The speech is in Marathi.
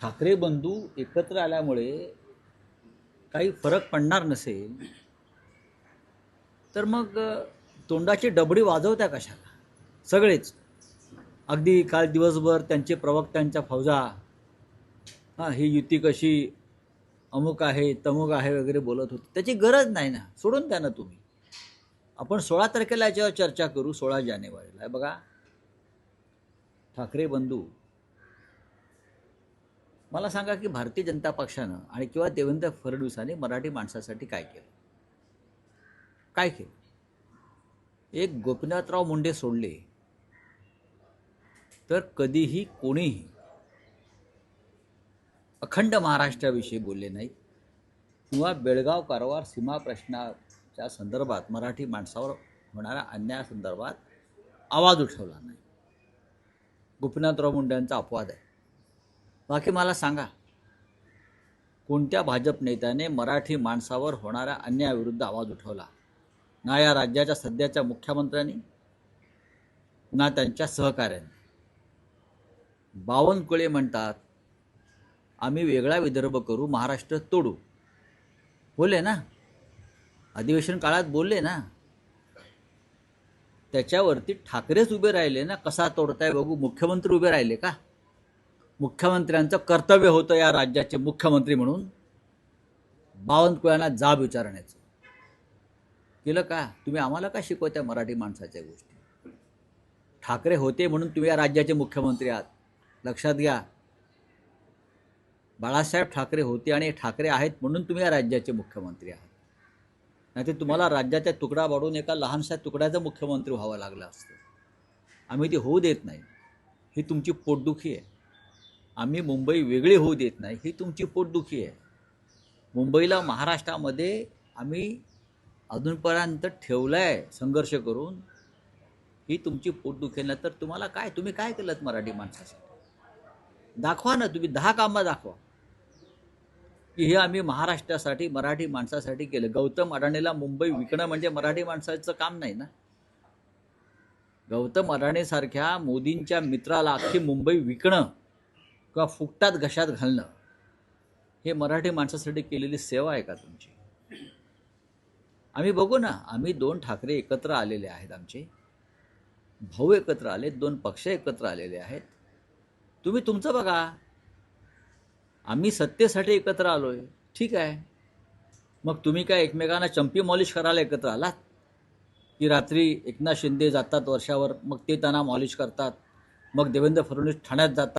ठाकरे बंधू एकत्र आल्यामुळे काही फरक पडणार नसेल तर मग तोंडाची डबडी वाजवत्या कशाला? सगळेच. अगदी काल दिवसभर त्यांचे प्रवक्त्यांच्या फौजा. हां ही युती कशी अमुक आहे तमुक आहे वगैरे बोलत होते. त्याची गरज नाही ना. सोडून द्या ना तुम्ही. आपण सोळा तारखेला याच्यावर चर्चा करू सोळा जानेवारीला. बघा. ठाकरे बंधू मला सांगा की भारतीय जनता पक्षानं आणि किंवा देवेंद्र फडणवीसांनी मराठी माणसासाठी काय केलं? काय केलं? एक गोपीनाथराव मुंडे सोडले तर कधीही कोणीही अखंड महाराष्ट्राविषयी बोलले नाही किंवा बेळगाव कारवार सीमा प्रश्नाच्या संदर्भात मराठी माणसावर होणाऱ्या अन्यायासंदर्भात आवाज उठवला नाही. गोपीनाथराव मुंड्यांचा अपवाद आहे. बाकी मला सांगा. कोणत्या भाजप नेत्याने मराठी माणसावर होणाऱ्या अन्यायाविरुद्ध आवाज उठवला? ना या राज्याच्या सध्याच्या मुख्यमंत्र्यांनी ना त्यांच्या सहकाऱ्यांनी. बावनकुळे म्हणतात आम्ही वेगळा विदर्भ करू महाराष्ट्र तोडू. बोलले ना? अधिवेशन काळात बोलले ना? त्याच्यावरती ठाकरेच उभे राहिले ना? कसा तोडताय बघू? मुख्यमंत्री उभे राहिले का? मुख्यमंत्र्यांचं कर्तव्य होतं या राज्याचे मुख्यमंत्री म्हणून. बावनकुळ्यांना जाब विचारण्याचं. केलं का? तुम्ही आम्हाला का शिकवत्या मराठी माणसाच्या गोष्टी? ठाकरे होते म्हणून तुम्ही या राज्याचे मुख्यमंत्री आहात. लक्षात घ्या. बाळासाहेब ठाकरे होते आणि ठाकरे आहेत म्हणून तुम्ही या राज्याचे मुख्यमंत्री आहात. नाहीतर तुम्हाला राज्याचा तुकडा वाढून एका लहानशा तुकड्याचा मुख्यमंत्री व्हावं लागलं असतं. आम्ही ते होऊ देत नाही. ही तुमची पोटदुखी आहे. आम्ही मुंबई वेगळी होऊ देत नाही ही तुमची पोटदुखी आहे. मुंबईला महाराष्ट्रामध्ये आम्ही अजूनपर्यंत ठेवलं आहे संघर्ष करून ही तुमची पोटदुखी नाही तर तुम्हाला काय तुम्ही काय केलं मराठी माणसासाठी? दाखवा ना तुम्ही दहा कामं दाखवा. की हे आम्ही महाराष्ट्रासाठी मराठी माणसासाठी केलं. गौतम अडाणीला मुंबई विकणं म्हणजे मराठी माणसाचं काम नाही ना? गौतम अडाणीसारख्या मोदींच्या मित्राला अख्खी मुंबई विकणं किंवा फुकटात घशात घालणं हे मराठी माणसासाठी केलेली सेवा आहे का तुमची? आम्ही बघू ना आम्ही दोन ठाकरे एकत्र आलेले आहेत आमचे. भाऊ एकत्र आले दोन पक्ष एकत्र आलेले आहेत. तुम्ही तुमचं बघा. आम्ही सत्तेसाठी एकत्र आलोय. ठीक आहे. मग तुम्ही काय एकमेकांना चंपी मॉलिश करायला एकत्र आलात? की रात्री एकनाथ शिंदे जातात वर्षावर मग ते त्यांना मॉलिश करतात. मग देवेंद्र फडणवीस ठाण्यात जातात.